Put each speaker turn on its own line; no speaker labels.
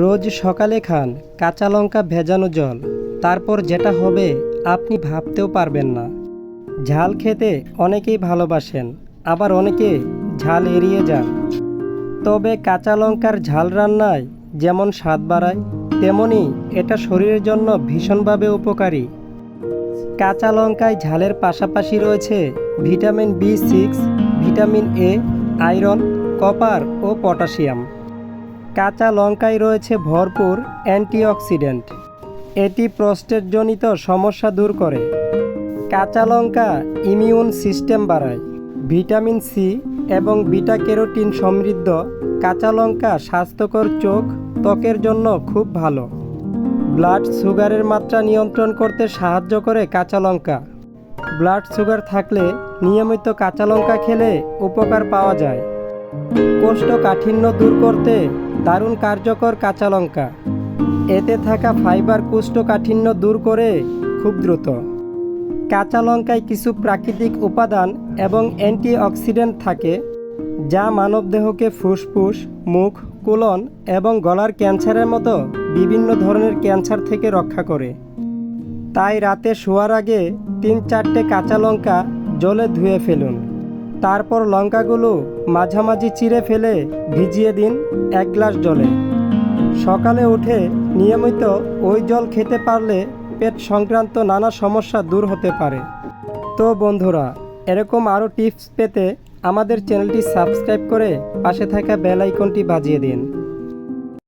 রোজ সকালে খান কাঁচা লঙ্কা ভেজানো জল। তারপর যেটা হবে, আপনি ভাবতেও পারবেন না। ঝাল খেতে অনেকেই ভালোবাসেন, আবার অনেকে ঝাল এড়িয়ে যান। তবে কাঁচা লঙ্কার ঝাল রান্নায় যেমন স্বাদ বাড়ায়, তেমনি এটা শরীরের জন্য ভীষণভাবে উপকারী। কাঁচা লঙ্কায় ঝালের পাশাপাশি রয়েছে vitamin B six, vitamin A, iron, copper O potassium. কাঁচা লঙ্কায় রয়েছে ভরপুর অ্যান্টিঅক্সিডেন্ট। এটি প্রস্টেটজনিত সমস্যা দূর করে। কাঁচা লঙ্কা ইমিউন সিস্টেম বাড়ায়। ভিটামিন সি এবং বিটা ক্যারোটিন সমৃদ্ধ কাঁচা লঙ্কা স্বাস্থ্যকর চোখ, ত্বকের জন্য খুব ভালো। ব্লাড সুগারের মাত্রা নিয়ন্ত্রণ করতে সাহায্য করে কাঁচা লঙ্কা। ব্লাড সুগার থাকলে নিয়মিত কাঁচা লঙ্কা খেলে উপকার পাওয়া যায়। কোষ্ঠকাঠিন্য দূর করতে দারুণ কার্যকর কাঁচা লঙ্কা। এতে থাকা ফাইবার কোষ্ঠকাঠিন্য দূর করে খুব দ্রুত। কাঁচা লঙ্কায় কিছু প্রাকৃতিক উপাদান এবং অ্যান্টিঅক্সিডেন্ট থাকে, যা মানবদেহকে ফুসফুস, মুখ, কোলন এবং গলার ক্যান্সারের মতো বিভিন্ন ধরনের ক্যান্সার থেকে রক্ষা করে। তাই রাতে শোয়ার আগে তিন চারটে কাঁচা লঙ্কা জলে ধুয়ে ফেলুন। তারপর লঙ্কাগুলো মাঝামাঝি চিরে ফেলে ভিজিয়ে দিন এক গ্লাস জলে। সকালে উঠে নিয়মিত ওই জল খেতে পারলে পেট সংক্রান্ত নানা সমস্যা দূর হতে পারে। তো বন্ধুরা, এরকম আরও টিপস পেতে আমাদের চ্যানেলটি সাবস্ক্রাইব করে পাশে থাকা বেল আইকনটি বাজিয়ে দিন।